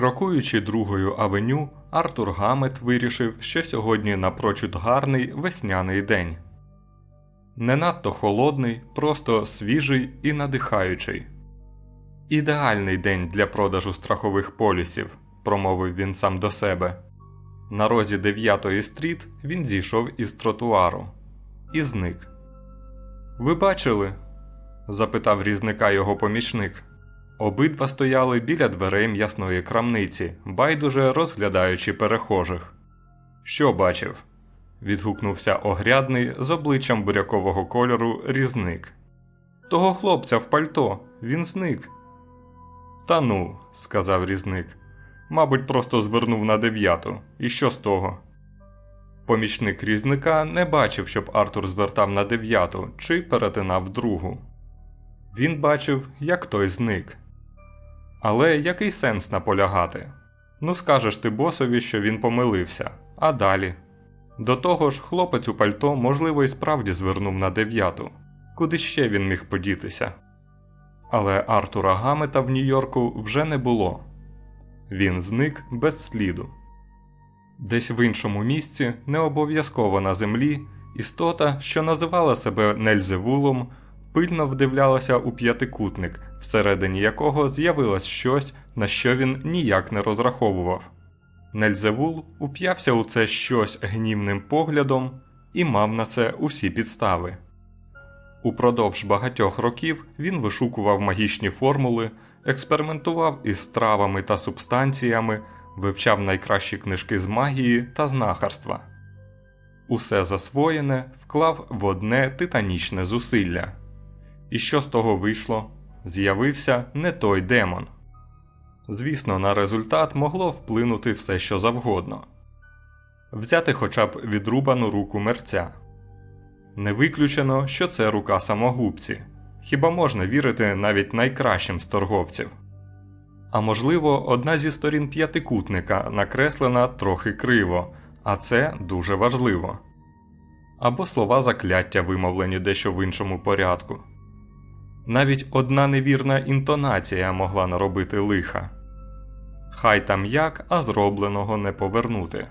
Крокуючи другою авеню, Артур Гамет вирішив, що сьогодні напрочуд гарний весняний день. Не надто холодний, просто свіжий і надихаючий. Ідеальний день для продажу страхових полісів, промовив він сам до себе. На розі 9-ї стріт він зійшов із тротуару і зник. Ви бачили? запитав різника його помічник. Обидва стояли біля дверей м'ясної крамниці, байдуже розглядаючи перехожих. Що бачив? відгукнувся огрядний з обличчям бурякового кольору різник. Того хлопця в пальто, він зник. Та ну, сказав різник. Мабуть, просто звернув на дев'яту. І що з того? Помічник різника не бачив, щоб Артур звертав на дев'яту чи перетинав другу. Він бачив, як той зник. Але який сенс наполягати? Ну скажеш ти босові, що він помилився, а далі. До того ж, хлопець у пальто, можливо, і справді звернув на дев'яту. Куди ще він міг подітися? Але Артура Гамета в Нью-Йорку вже не було. Він зник без сліду. Десь в іншому місці, не обов'язково на землі, істота, що називала себе Нельзевулом, пильно вдивлялася у п'ятикутник, всередині якого з'явилось щось, на що він ніяк не розраховував. Нельзевул уп'явся у це щось гнівним поглядом і мав на це усі підстави. Упродовж багатьох років він вишукував магічні формули, експериментував із травами та субстанціями, вивчав найкращі книжки з магії та знахарства. Усе засвоєне вклав в одне титанічне зусилля. І що з того вийшло? З'явився не той демон. Звісно, на результат могло вплинути все, що завгодно взяти хоча б відрубану руку мерця. Не виключено, що це рука самогубці. Хіба можна вірити навіть найкращим з торговців? А можливо, одна зі сторін п'ятикутника накреслена трохи криво, а це дуже важливо. Або слова закляття вимовлені дещо в іншому порядку. Навіть одна невірна інтонація могла наробити лиха. Хай там як, а зробленого не повернути.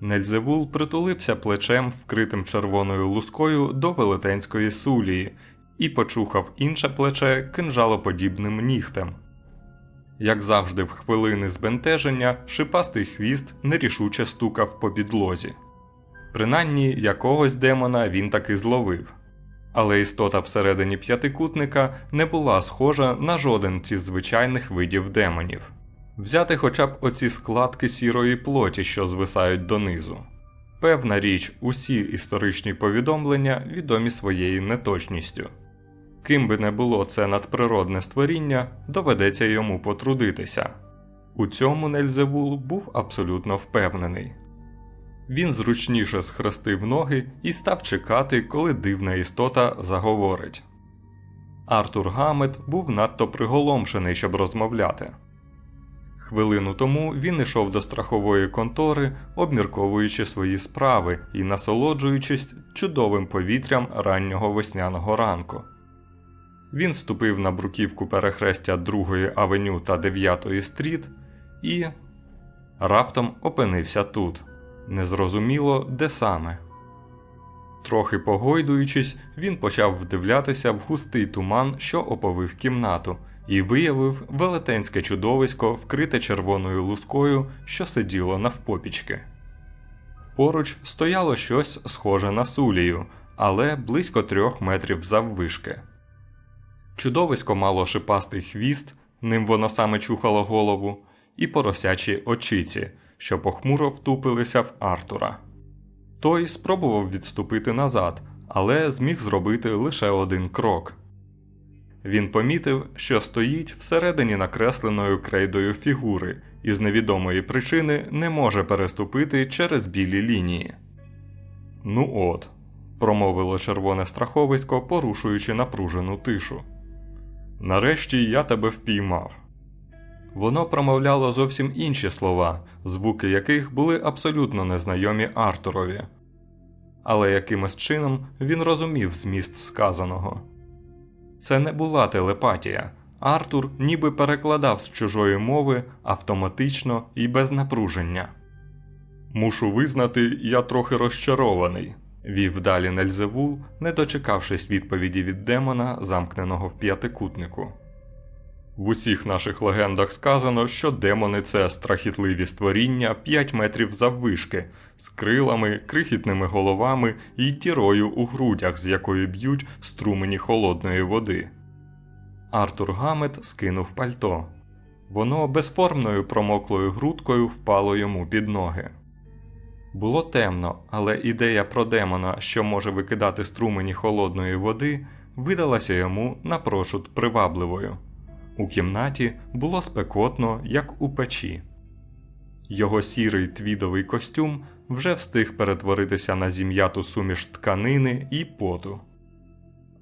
Нельзевул притулився плечем, вкритим червоною лускою до велетенської сулії, і почухав інше плече кинжалоподібним нігтем. Як завжди, в хвилини збентеження, шипастий хвіст нерішуче стукав по підлозі. Принаймні, якогось демона він таки зловив. Але істота всередині п'ятикутника не була схожа на жоден зі звичайних видів демонів. Взяти хоча б оці складки сірої плоті, що звисають донизу. Певна річ, усі історичні повідомлення відомі своєю неточністю. Ким би не було це надприродне створіння, доведеться йому потрудитися. У цьому Нельзевул був абсолютно впевнений. Він зручніше схрестив ноги і став чекати, коли дивна істота заговорить. Артур Гамет був надто приголомшений, щоб розмовляти. Хвилину тому він йшов до страхової контори, обмірковуючи свої справи і насолоджуючись чудовим повітрям раннього весняного ранку. Він ступив на бруківку перехрестя 2-ї авеню та 9-ї стріт і раптом опинився тут. Незрозуміло, де саме. Трохи погойдуючись, він почав вдивлятися в густий туман, що оповив кімнату, і виявив велетенське чудовисько, вкрите червоною лускою, що сиділо навпопічки. Поруч стояло щось схоже на сулію, але близько трьох метрів заввишки. Чудовисько мало шипастий хвіст, ним воно саме чухало голову, і поросячі очиці, що похмуро втупилися в Артура. Той спробував відступити назад, але зміг зробити лише один крок. Він помітив, що стоїть всередині накресленої крейдою фігури і з невідомої причини не може переступити через білі лінії. Ну от, промовило червоне страховисько, порушуючи напружену тишу. Нарешті я тебе впіймав. Воно промовляло зовсім інші слова, звуки яких були абсолютно незнайомі Артурові. Але якимось чином він розумів зміст сказаного. Це не була телепатія, Артур ніби перекладав з чужої мови автоматично і без напруження. Мушу визнати, я трохи розчарований, вів далі Нельзевул, не дочекавшись відповіді від демона, замкненого в п'ятикутнику. В усіх наших легендах сказано, що демони це страхітливі створіння 5 метрів заввишки, з крилами, крихітними головами і тірою у грудях, з якої б'ють струмені холодної води. Артур Гамет скинув пальто. Воно безформною промоклою грудкою впало йому під ноги. Було темно, але ідея про демона, що може викидати струмені холодної води, видалася йому напрочуд привабливою. У кімнаті було спекотно, як у печі. Його сірий твідовий костюм вже встиг перетворитися на зім'яту суміш тканини і поту.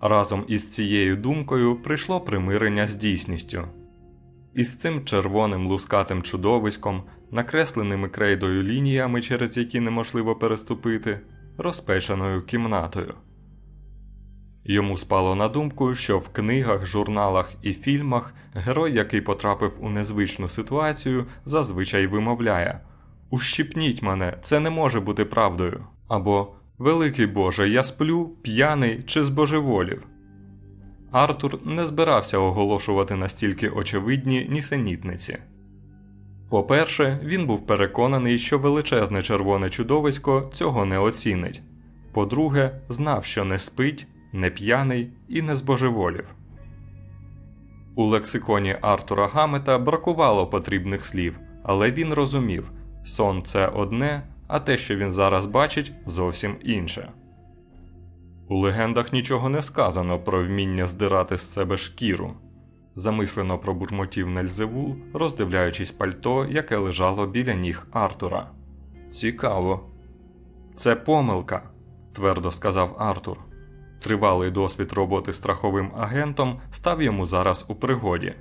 Разом із цією думкою прийшло примирення з дійсністю. Із цим червоним лускатим чудовиськом, накресленими крейдою лініями, через які неможливо переступити, розпеченою кімнатою. Йому спало на думку, що в книгах, журналах і фільмах герой, який потрапив у незвичну ситуацію, зазвичай вимовляє Ущипніть мене, це не може бути правдою. або Великий Боже, я сплю, п'яний чи збожеволів. Артур не збирався оголошувати настільки очевидні нісенітниці. По-перше, він був переконаний, що величезне червоне чудовисько цього не оцінить. По-друге, знав, що не спить, не п'яний і не збожеволів. У лексиконі Артура Гамета бракувало потрібних слів, але він розумів сон це одне, а те, що він зараз бачить, зовсім інше. У легендах нічого не сказано про вміння здирати з себе шкіру. Замислено пробурмотів Нельзевул, роздивляючись пальто, яке лежало біля ніг Артура. Цікаво. Це помилка, твердо сказав Артур. Тривалий досвід роботи страховим агентом став йому зараз у пригоді.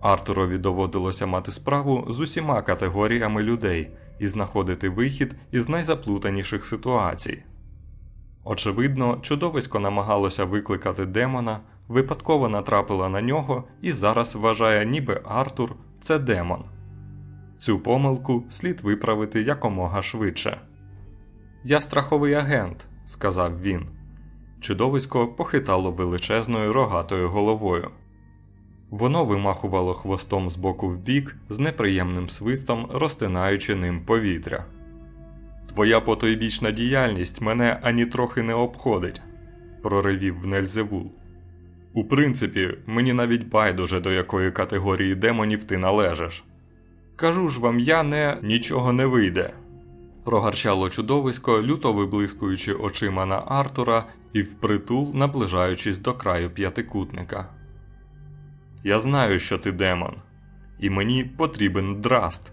Артурові доводилося мати справу з усіма категоріями людей і знаходити вихід із найзаплутаніших ситуацій. Очевидно, чудовисько намагалося викликати демона, випадково натрапила на нього і зараз вважає, ніби Артур це демон. Цю помилку слід виправити якомога швидше. Я страховий агент, сказав він. Чудовисько похитало величезною рогатою головою. Воно вимахувало хвостом з боку в бік з неприємним свистом, розтинаючи ним повітря. Твоя потойбічна діяльність мене ані трохи не обходить, проривів Нельзевул. У принципі, мені навіть байдуже до якої категорії демонів ти належиш. Кажу ж вам, я не нічого не вийде. Прогарчало чудовисько, люто виблискуючи очима на Артура і впритул наближаючись до краю п'ятикутника. Я знаю, що ти демон, і мені потрібен драст.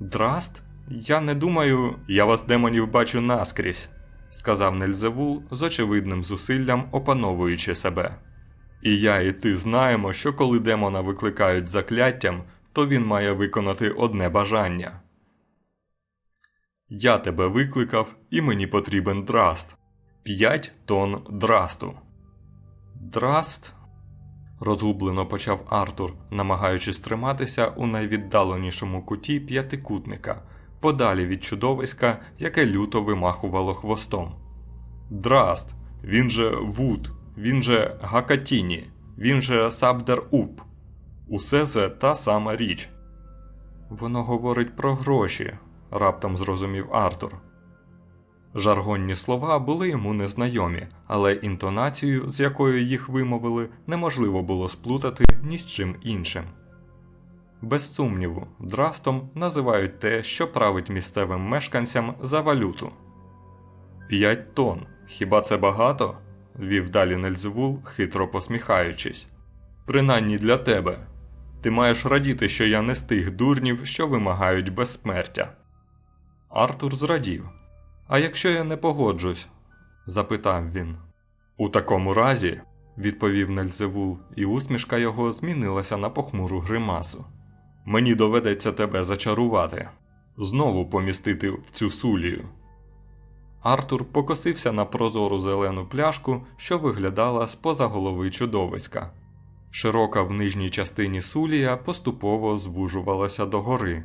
Драст? Я не думаю, я вас демонів бачу наскрізь, сказав Нельзевул з очевидним зусиллям опановуючи себе. І я, і ти знаємо, що коли демона викликають закляттям, то він має виконати одне бажання. Я тебе викликав, і мені потрібен драст. П'ять тонн драсту. Драст? розгублено почав Артур, намагаючись триматися у найвіддаленішому куті п'ятикутника, подалі від чудовиська, яке люто вимахувало хвостом. Драст, він же Вуд, він же Гакатіні, він же Сабдер Уп. Усе це та сама річ. Воно говорить про гроші, раптом зрозумів Артур. Жаргонні слова були йому незнайомі, але інтонацію, з якою їх вимовили, неможливо було сплутати ні з чим іншим. Без сумніву, драстом називають те, що править місцевим мешканцям за валюту. П'ять тонн. Хіба це багато? вів далі Нельзевул, хитро посміхаючись. Принаймні для тебе. Ти маєш радіти, що я не з тих дурнів, що вимагають безсмертя. Артур зрадів. А якщо я не погоджусь? запитав він. У такому разі, відповів Нельзевул, і усмішка його змінилася на похмуру гримасу. Мені доведеться тебе зачарувати, знову помістити в цю сулію. Артур покосився на прозору зелену пляшку, що виглядала з поза голови чудовиська. Широка в нижній частині сулія поступово звужувалася догори.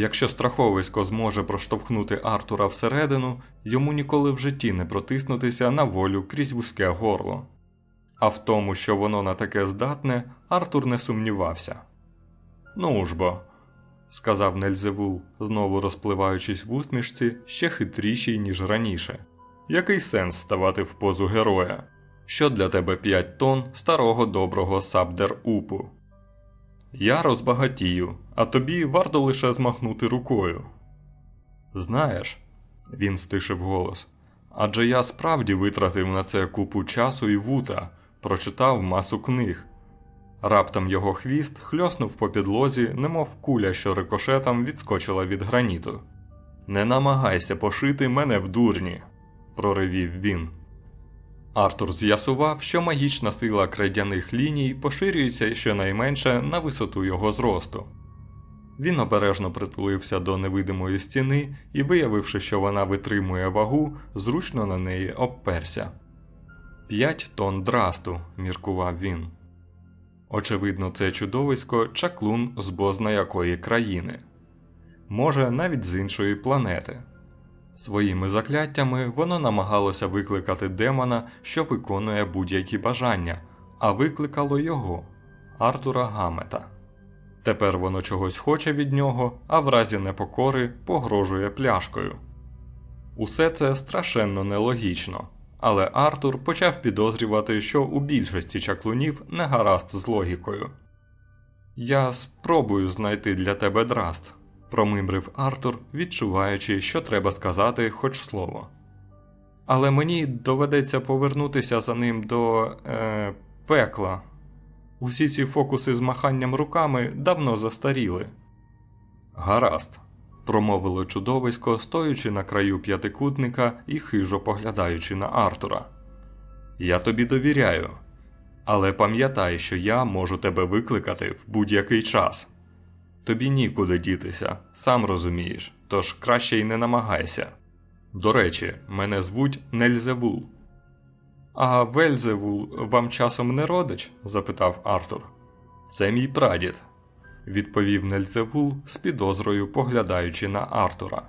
Якщо страховисько зможе проштовхнути Артура всередину, йому ніколи в житті не протиснутися на волю крізь вузьке горло. А в тому, що воно на таке здатне, Артур не сумнівався. Ну ж бо, сказав Нельзевул, знову розпливаючись в усмішці, ще хитрішій, ніж раніше. Який сенс ставати в позу героя? Що для тебе 5 тонн старого доброго сабдер-упу? Я розбагатію, а тобі варто лише змахнути рукою. Знаєш, він стишив голос. Адже я справді витратив на це купу часу і вута, прочитав масу книг. Раптом його хвіст хльоснув по підлозі, немов куля, що рикошетом відскочила від граніту. Не намагайся пошити мене в дурні, проривів він. Артур з'ясував, що магічна сила крадяних ліній поширюється щонайменше на висоту його зросту. Він обережно притулився до невидимої стіни і, виявивши, що вона витримує вагу, зручно на неї обперся. П'ять тонн драсту, міркував він. Очевидно, це чудовисько чаклун з бозна якої країни, може, навіть з іншої планети. Своїми закляттями воно намагалося викликати демона, що виконує будь-які бажання, а викликало його Артура Гамета. Тепер воно чогось хоче від нього, а в разі непокори погрожує пляшкою. Усе це страшенно нелогічно, але Артур почав підозрювати, що у більшості чаклунів не гаразд з логікою. Я спробую знайти для тебе драст, промимрив Артур, відчуваючи, що треба сказати хоч слово. Але мені доведеться повернутися за ним до е, пекла. Усі ці фокуси з маханням руками давно застаріли. Гаразд, промовило чудовисько, стоючи на краю п'ятикутника і хижо поглядаючи на Артура. Я тобі довіряю, але пам'ятай, що я можу тебе викликати в будь-який час. Тобі нікуди дітися, сам розумієш, тож краще й не намагайся. До речі, мене звуть Нельзевул. А Вельзевул вам часом не родич? запитав Артур. Це мій прадід, відповів Нельзевул з підозрою, поглядаючи на Артура.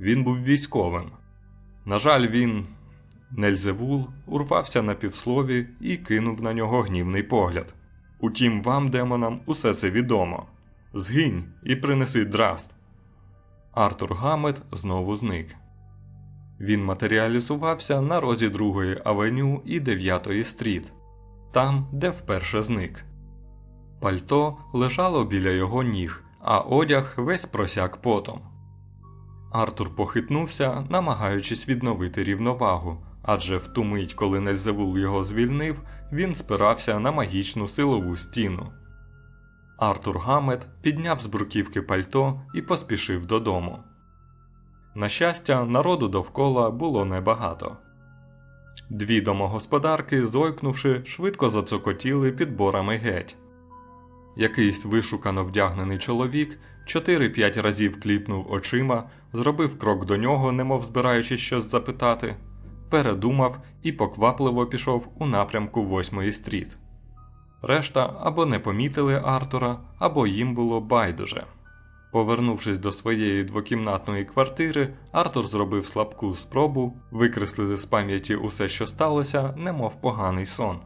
Він був військовим. На жаль, він. Нельзевул урвався на півслові і кинув на нього гнівний погляд. Утім, вам, демонам, усе це відомо. Згинь і принеси драст. Артур Гамет знову зник. Він матеріалізувався на розі 2-ї авеню і 9-ї стріт, там, де вперше зник. Пальто лежало біля його ніг, а одяг весь просяк потом. Артур похитнувся, намагаючись відновити рівновагу, адже в ту мить, коли Нельзевул його звільнив, він спирався на магічну силову стіну. Артур Гамет підняв з бруківки пальто і поспішив додому. На щастя, народу довкола було небагато. Дві домогосподарки, зойкнувши, швидко зацокотіли підборами геть. Якийсь вишукано вдягнений чоловік 4-5 разів кліпнув очима, зробив крок до нього, немов збираючись щось запитати, передумав і поквапливо пішов у напрямку 8-ї стріт. Решта або не помітили Артура, або їм було байдуже. Повернувшись до своєї двокімнатної квартири, Артур зробив слабку спробу викреслити з пам'яті усе, що сталося, немов поганий сон.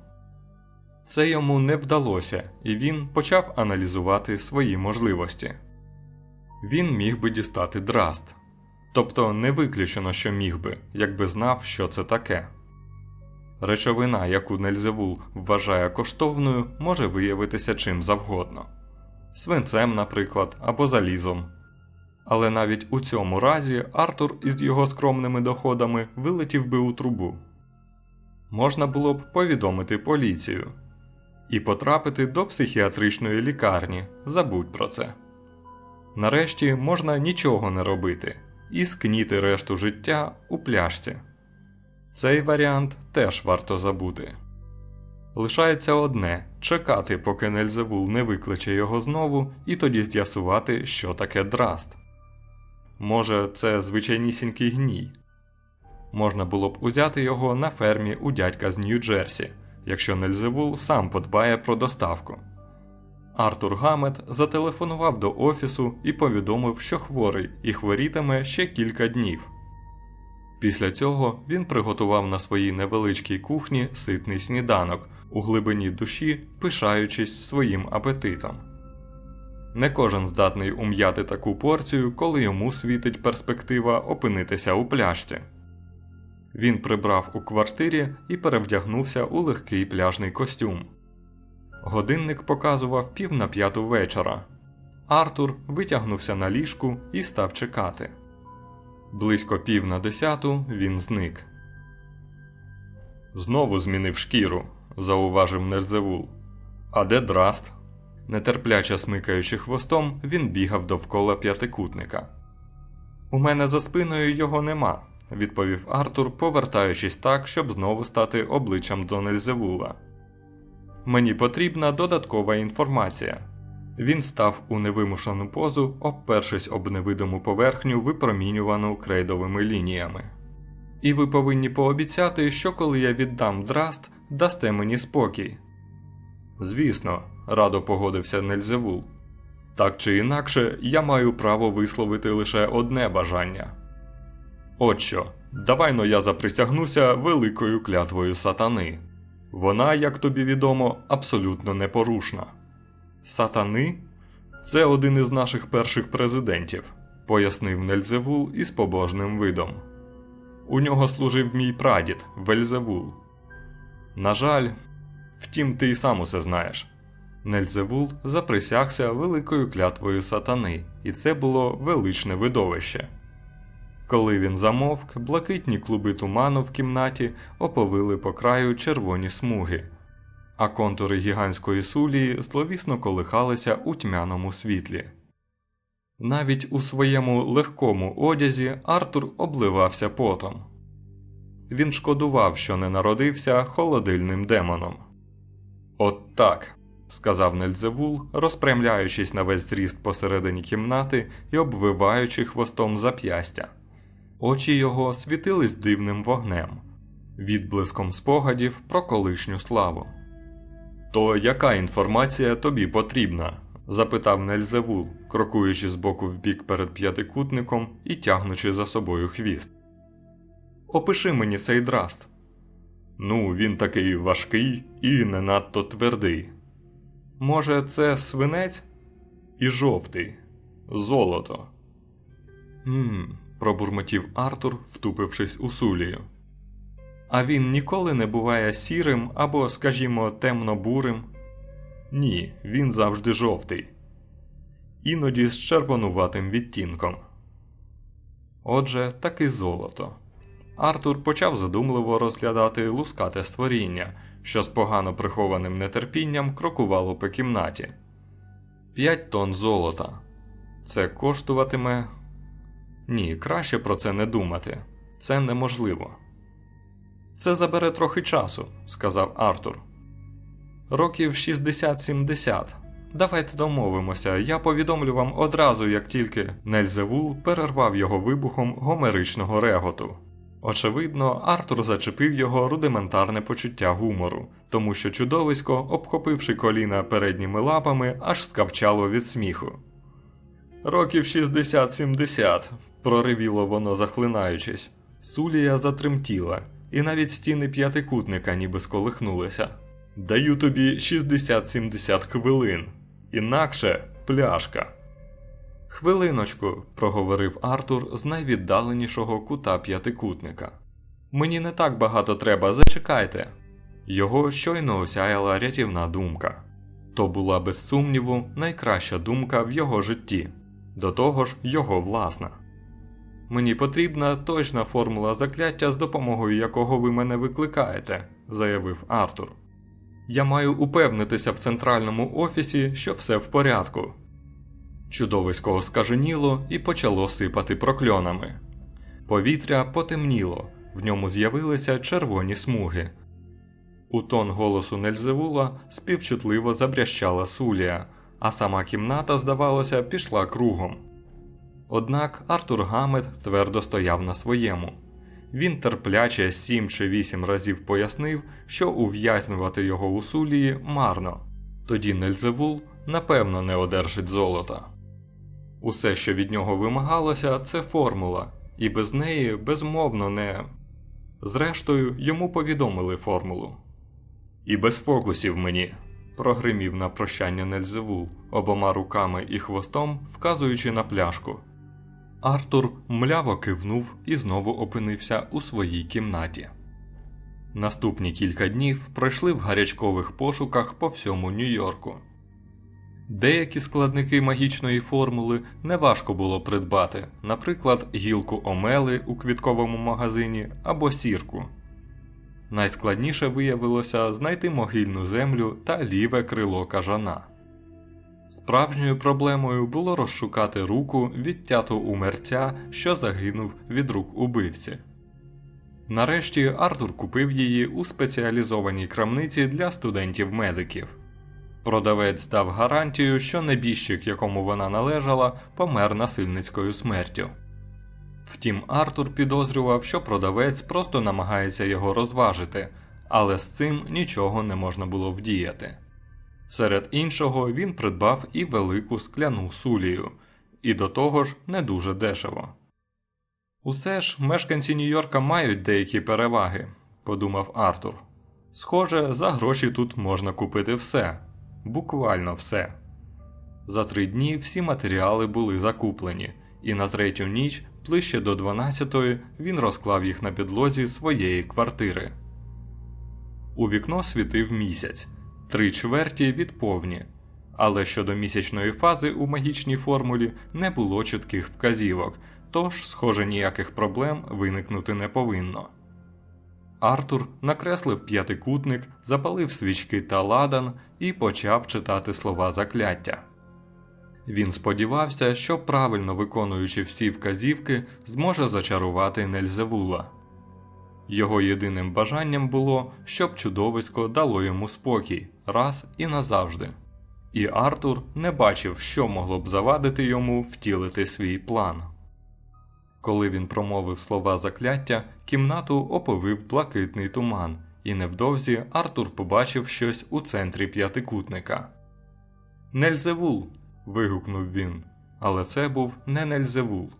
Це йому не вдалося, і він почав аналізувати свої можливості. Він міг би дістати драст, тобто не виключено, що міг би, якби знав, що це таке. Речовина, яку Нельзевул вважає коштовною, може виявитися чим завгодно свинцем, наприклад, або залізом. Але навіть у цьому разі Артур із його скромними доходами вилетів би у трубу. Можна було б повідомити поліцію і потрапити до психіатричної лікарні, забудь про це. Нарешті можна нічого не робити і скніти решту життя у пляшці. Цей варіант теж варто забути. Лишається одне чекати, поки Нельзевул не викличе його знову, і тоді з'ясувати, що таке драст. Може, це звичайнісінький гній. Можна було б узяти його на фермі у дядька з Нью-Джерсі, якщо Нельзевул сам подбає про доставку. Артур Гамет зателефонував до офісу і повідомив, що хворий і хворітиме ще кілька днів. Після цього він приготував на своїй невеличкій кухні ситний сніданок, у глибині душі пишаючись своїм апетитом. Не кожен здатний ум'яти таку порцію, коли йому світить перспектива опинитися у пляшці. Він прибрав у квартирі і перевдягнувся у легкий пляжний костюм. Годинник показував пів на п'яту вечора. Артур витягнувся на ліжку і став чекати. Близько пів на десяту він зник. Знову змінив шкіру, зауважив Нерзевул. А де драст? Нетерпляче смикаючи хвостом, він бігав довкола п'ятикутника. У мене за спиною його нема, відповів Артур, повертаючись так, щоб знову стати обличчям до Нельзевула. Мені потрібна додаткова інформація. Він став у невимушену позу, обпершись об невидиму поверхню, випромінювану крейдовими лініями. І ви повинні пообіцяти, що коли я віддам драст, дасте мені спокій. Звісно, радо погодився Нельзевул. Так чи інакше, я маю право висловити лише одне бажання. От що, давай но я заприсягнуся великою клятвою сатани. Вона, як тобі відомо, абсолютно непорушна. Сатани це один із наших перших президентів, пояснив Нельзевул із побожним видом. У нього служив мій прадід Вельзевул. На жаль, втім, ти й сам усе знаєш. Нельзевул заприсягся великою клятвою сатани, і це було величне видовище. Коли він замовк, блакитні клуби туману в кімнаті оповили по краю червоні смуги, а контури гігантської сулії зловісно колихалися у тьмяному світлі. Навіть у своєму легкому одязі Артур обливався потом. Він шкодував, що не народився холодильним демоном. От так, сказав Нельзевул, розпрямляючись на весь зріст посередині кімнати і обвиваючи хвостом зап'ястя. Очі його світились дивним вогнем, відблиском спогадів про колишню славу. То яка інформація тобі потрібна? запитав Нельзевул, крокуючи з боку в бік перед п'ятикутником і тягнучи за собою хвіст. Опиши мені цей драст. Ну, він такий важкий і не надто твердий. Може, це свинець? І жовтий, золото. Мм, пробурмотів Артур, втупившись у сулію. А він ніколи не буває сірим або, скажімо, темно-бурим. Ні, він завжди жовтий, іноді з червонуватим відтінком. Отже, таки золото. Артур почав задумливо розглядати лускате створіння, що з погано прихованим нетерпінням крокувало по кімнаті. П'ять тонн золота. Це коштуватиме. Ні, краще про це не думати. Це неможливо. Це забере трохи часу, сказав Артур. Років 60-70. Давайте домовимося, я повідомлю вам одразу, як тільки Нельзевул перервав його вибухом гомеричного реготу. Очевидно, Артур зачепив його рудиментарне почуття гумору, тому що чудовисько, обхопивши коліна передніми лапами, аж скавчало від сміху. Років 60-70, проривіло воно, захлинаючись. Сулія затремтіла, і навіть стіни п'ятикутника ніби сколихнулися. Даю тобі 60-70 хвилин, інакше пляшка. Хвилиночку, проговорив Артур з найвіддаленішого кута п'ятикутника. Мені не так багато треба, зачекайте. Його щойно осяяла рятівна думка. То була без сумніву найкраща думка в його житті, до того ж, його власна. Мені потрібна точна формула закляття, з допомогою якого ви мене викликаєте, заявив Артур. Я маю упевнитися в центральному офісі, що все в порядку. Чудовисько оскаженіло і почало сипати прокльонами. Повітря потемніло, в ньому з'явилися червоні смуги. У тон голосу Нельзевула співчутливо забрящала сулія, а сама кімната, здавалося, пішла кругом. Однак Артур Гамет твердо стояв на своєму. він терпляче сім чи вісім разів пояснив, що ув'язнювати його у сулії марно. Тоді Нельзевул напевно не одержить золота. Усе, що від нього вимагалося, це формула, і без неї безмовно не. Зрештою, йому повідомили формулу. І без фокусів мені. прогримів на прощання Нельзевул, обома руками і хвостом, вказуючи на пляшку. Артур мляво кивнув і знову опинився у своїй кімнаті. Наступні кілька днів пройшли в гарячкових пошуках по всьому Нью-Йорку. Деякі складники магічної формули неважко було придбати, наприклад, гілку омели у квітковому магазині або сірку. Найскладніше виявилося знайти могильну землю та ліве крило кажана. Справжньою проблемою було розшукати руку, відтяту у мерця, що загинув від рук убивці. Нарешті Артур купив її у спеціалізованій крамниці для студентів-медиків. Продавець дав гарантію, що небіжчик, якому вона належала, помер насильницькою смертю. Втім, Артур підозрював, що продавець просто намагається його розважити, але з цим нічого не можна було вдіяти. Серед іншого він придбав і велику скляну сулію, і до того ж не дуже дешево. Усе ж мешканці Нью-Йорка мають деякі переваги, подумав Артур. Схоже, за гроші тут можна купити все, буквально все. За три дні всі матеріали були закуплені, і на третю ніч, ближче до 12-ї, він розклав їх на підлозі своєї квартири. У вікно світив місяць, три чверті від повні, але щодо місячної фази у магічній формулі не було чітких вказівок, тож, схоже, ніяких проблем виникнути не повинно. Артур накреслив п'ятикутник, запалив свічки та ладан і почав читати слова закляття. Він сподівався, що правильно виконуючи всі вказівки, зможе зачарувати Нельзевула. Його єдиним бажанням було, щоб чудовисько дало йому спокій раз і назавжди. І Артур не бачив, що могло б завадити йому втілити свій план. Коли він промовив слова закляття, кімнату оповив блакитний туман, і невдовзі Артур побачив щось у центрі п'ятикутника. Нельзевул. вигукнув він, але це був не Нельзевул.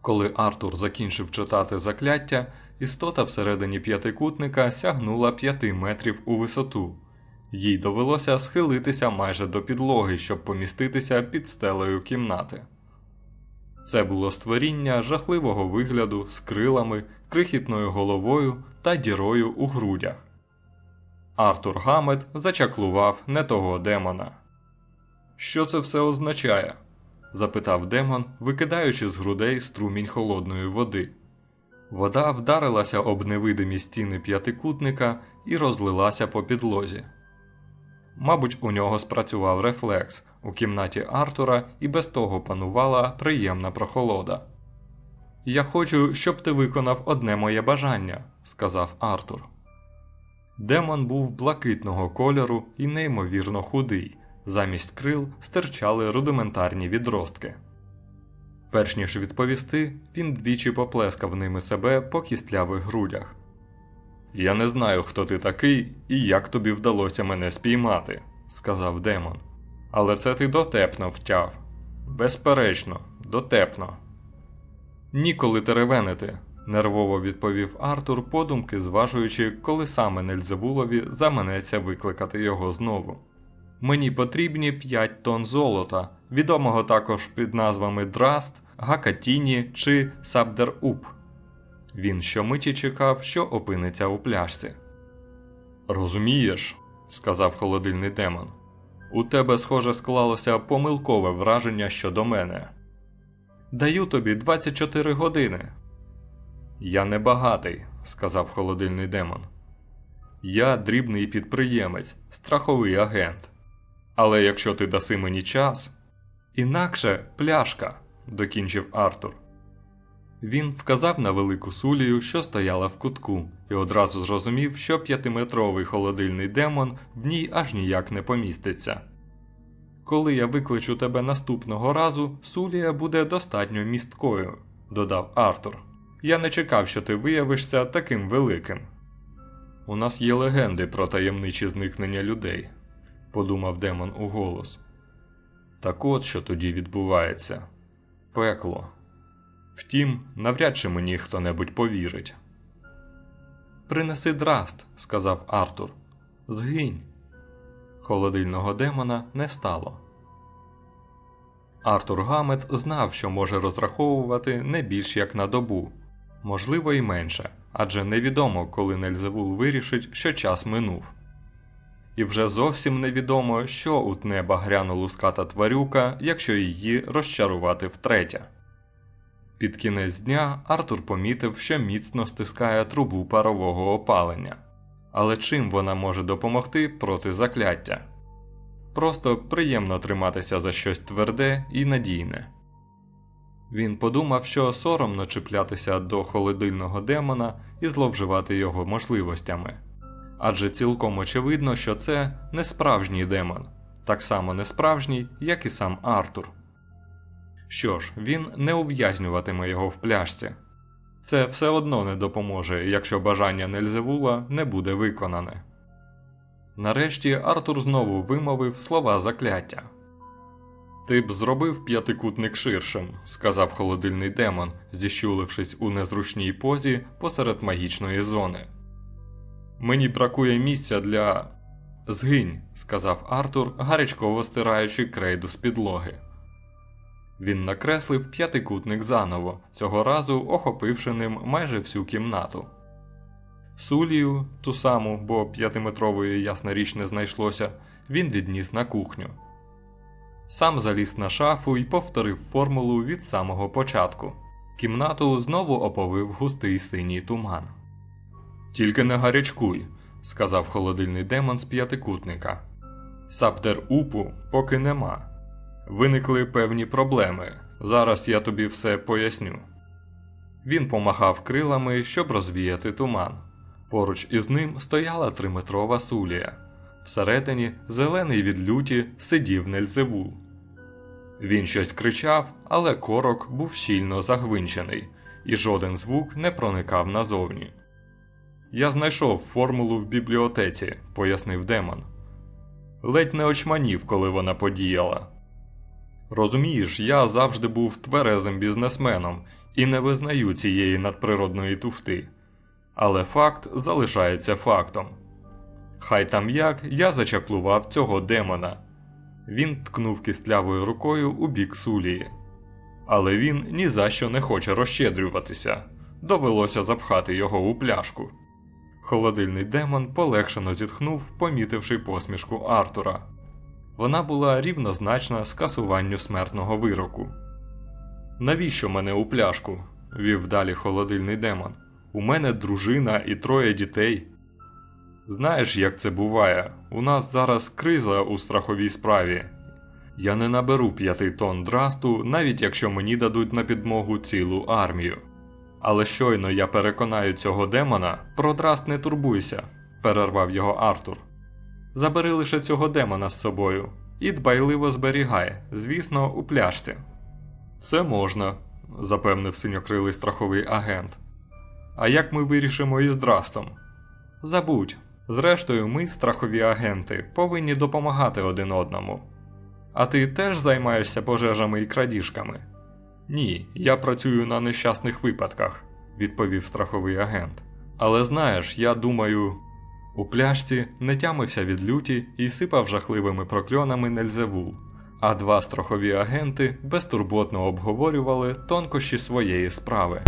Коли Артур закінчив читати закляття, істота всередині п'ятикутника сягнула п'яти метрів у висоту. Їй довелося схилитися майже до підлоги, щоб поміститися під стелею кімнати. Це було створіння жахливого вигляду з крилами, крихітною головою та дірою у грудях. Артур Гамет зачаклував не того демона. Що це все означає? запитав демон, викидаючи з грудей струмінь холодної води. Вода вдарилася об невидимі стіни п'ятикутника і розлилася по підлозі. Мабуть, у нього спрацював рефлекс, у кімнаті Артура і без того панувала приємна прохолода. Я хочу, щоб ти виконав одне моє бажання, сказав Артур. Демон був блакитного кольору і неймовірно худий, замість крил стирчали рудиментарні відростки. Перш ніж відповісти, він двічі поплескав ними себе по кістлявих грудях. Я не знаю, хто ти такий і як тобі вдалося мене спіймати, сказав демон. Але це ти дотепно втяв. Безперечно, дотепно. Ніколи теревенити, нервово відповів Артур, подумки зважуючи, коли саме Нельзевулові заманеться викликати його знову. Мені потрібні 5 тонн золота, відомого також під назвами Драст, Гакатіні чи Сабдер-Уп. Він щомиті чекав, що опиниться у пляшці. Розумієш, сказав холодильний демон. У тебе, схоже, склалося помилкове враження щодо мене. Даю тобі 24 години. Я не багатий, сказав холодильний демон. Я дрібний підприємець, страховий агент. Але якщо ти даси мені час, інакше пляшка, докінчив Артур. Він вказав на велику сулію, що стояла в кутку, і одразу зрозумів, що п'ятиметровий холодильний демон в ній аж ніяк не поміститься. Коли я викличу тебе наступного разу, сулія буде достатньо місткою, додав Артур. Я не чекав, що ти виявишся таким великим. У нас є легенди про таємничі зникнення людей, подумав демон у голос. Так от що тоді відбувається пекло. Втім, навряд чи мені хто-небудь повірить. Принеси драст, сказав Артур. Згинь. Холодильного демона не стало. Артур Гамет знав, що може розраховувати не більш як на добу, можливо, і менше, адже невідомо, коли Нельзевул вирішить, що час минув. І вже зовсім невідомо, що утне багряну луската тварюка, якщо її розчарувати втретє. Під кінець дня Артур помітив, що міцно стискає трубу парового опалення. Але чим вона може допомогти проти закляття? Просто приємно триматися за щось тверде і надійне. Він подумав, що соромно чіплятися до холодильного демона і зловживати його можливостями. Адже цілком очевидно, що це не справжній демон, так само не справжній, як і сам Артур. Що ж, він не ув'язнюватиме його в пляшці. Це все одно не допоможе, якщо бажання Нельзевула не буде виконане. Нарешті Артур знову вимовив слова закляття. Ти б зробив п'ятикутник ширшим, сказав холодильний демон, зіщулившись у незручній позі посеред магічної зони. Мені бракує місця для. Згинь, сказав Артур, гарячково стираючи крейду з підлоги. Він накреслив п'ятикутник заново, цього разу охопивши ним майже всю кімнату. Сулію, ту саму, бо п'ятиметрової ясна річ не знайшлося, він відніс на кухню. Сам заліз на шафу і повторив формулу від самого початку. Кімнату знову оповив густий синій туман. Тільки не гарячкуй, сказав холодильний демон з п'ятикутника. Саптер упу поки нема. Виникли певні проблеми. Зараз я тобі все поясню. Він помахав крилами, щоб розвіяти туман. Поруч із ним стояла триметрова сулія. Всередині, зелений від люті, сидів Нельзевул. Він щось кричав, але корок був щільно загвинчений, і жоден звук не проникав назовні. Я знайшов формулу в бібліотеці, пояснив демон. Ледь не очманів, коли вона подіяла. Розумієш, я завжди був тверезим бізнесменом і не визнаю цієї надприродної туфти. Але факт залишається фактом. Хай там як я зачаклував цього демона. Він ткнув кістлявою рукою у бік Сулії. Але він ні за що не хоче розщедрюватися. Довелося запхати його у пляшку. Холодильний демон полегшено зітхнув, помітивши посмішку Артура. Вона була рівнозначна скасуванню смертного вироку. Навіщо мене у пляшку? вів далі холодильний демон. У мене дружина і троє дітей. Знаєш, як це буває? У нас зараз криза у страховій справі. Я не наберу п'яти тонн драсту, навіть якщо мені дадуть на підмогу цілу армію. Але щойно я переконаю цього демона, про драст не турбуйся, перервав його Артур. Забери лише цього демона з собою і дбайливо зберігай, звісно, у пляшці. Це можна, запевнив синьокрилий страховий агент. А як ми вирішимо із драстом? Забудь. Зрештою, ми, страхові агенти, повинні допомагати один одному. А ти теж займаєшся пожежами і крадіжками? Ні, я працюю на нещасних випадках, відповів страховий агент. Але знаєш, я думаю. У пляшці не тямився від люті і сипав жахливими прокльонами Нельзевул, а два страхові агенти безтурботно обговорювали тонкощі своєї справи.